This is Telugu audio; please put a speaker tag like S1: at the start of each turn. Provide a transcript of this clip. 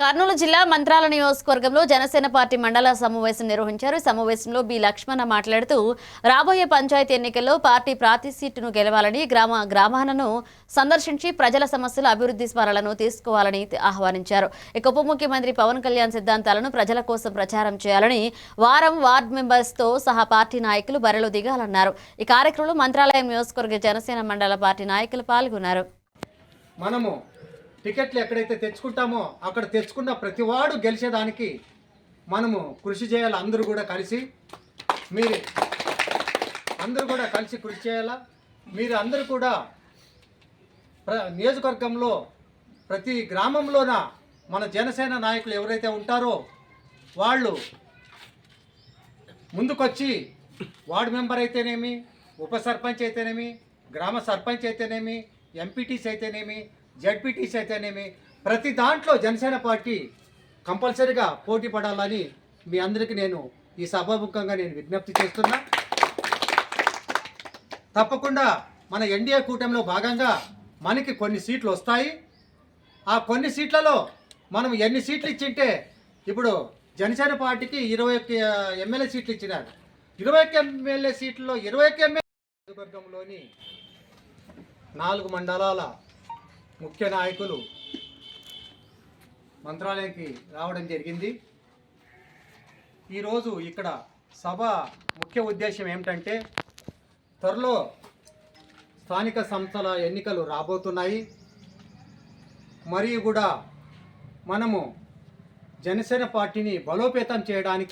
S1: కర్నూలు జిల్లా మంత్రాల నియోజకవర్గంలో జనసేన పార్టీ మండల సమావేశం నిర్వహించారు. సమావేశంలో బి లక్ష్మణ మాట్లాడుతూ రాబోయే పంచాయతీ ఎన్నికల్లో పార్టీ ప్రాతి సీటును గెలవాలని గ్రామ గ్రామాలను సందర్శించి ప్రజల సమస్యల అభివృద్ధి స్మరణలను తీసుకోవాలని ఆహ్వానించారు. ఇక ఉప ముఖ్యమంత్రి పవన్ కళ్యాణ్ సిద్ధాంతాలను ప్రజల కోసం ప్రచారం చేయాలని వారం వార్డ్ మెంబర్స్తో సహా పార్టీ నాయకులు బరిలో దిగాలన్నారు. ఈ కార్యక్రమంలో మంత్రాలయం నియోజకవర్గ జనసేన మండల పార్టీ నాయకులు పాల్గొన్నారు.
S2: మనము టికెట్లు ఎక్కడైతే తెచ్చుకుంటామో అక్కడ తెచ్చుకున్న ప్రతివాడు గెలిచేదానికి మనము కృషి చేయాలి? అందరూ కూడా కలిసి మీరు అందరూ కూడా కలిసి కృషి చేయాలా? మీరు అందరూ కూడా ప్ర నియోజకవర్గంలో ప్రతి గ్రామంలోన మన జనసేన నాయకులు ఎవరైతే ఉంటారో వాళ్ళు ముందుకొచ్చి వార్డు మెంబర్ అయితేనేమి ఉప సర్పంచ్ అయితేనేమి గ్రామ సర్పంచ్ అయితేనేమి ఎంపీటీస్ అయితేనేమి జడ్పీటీసీ అయితేనేమి ప్రతి దాంట్లో జనసేన పార్టీ కంపల్సరీగా పోటీ పడాలని మీ అందరికీ నేను ఈ సభాముఖంగా నేను విజ్ఞప్తి చేస్తున్నా. తప్పకుండా మన ఎన్డీఏ కూటమిలో భాగంగా మనకి కొన్ని సీట్లు వస్తాయి. ఆ కొన్ని సీట్లలో మనం ఎన్ని సీట్లు ఇచ్చింటే ఇప్పుడు జనసేన పార్టీకి ఇరవై ఒక్క ఎమ్మెల్యే సీట్లు ఇచ్చినారు. ఇరవై ఒక్క ఎమ్మెల్యే సీట్లలో ఇరవై ఒక్క ఎమ్మెల్యే నియోజకవర్గంలోని నాలుగు మండలాల ముఖ్య నాయకులు మంత్రాలయానికి రావడం జరిగింది. ఈరోజు ఇక్కడ సభ ముఖ్య ఉద్దేశం ఏమిటంటే త్వరలో స్థానిక సంస్థల ఎన్నికలు రాబోతున్నాయి. మరియు కూడా మనము జనసేన పార్టీని బలోపేతం చేయడానికి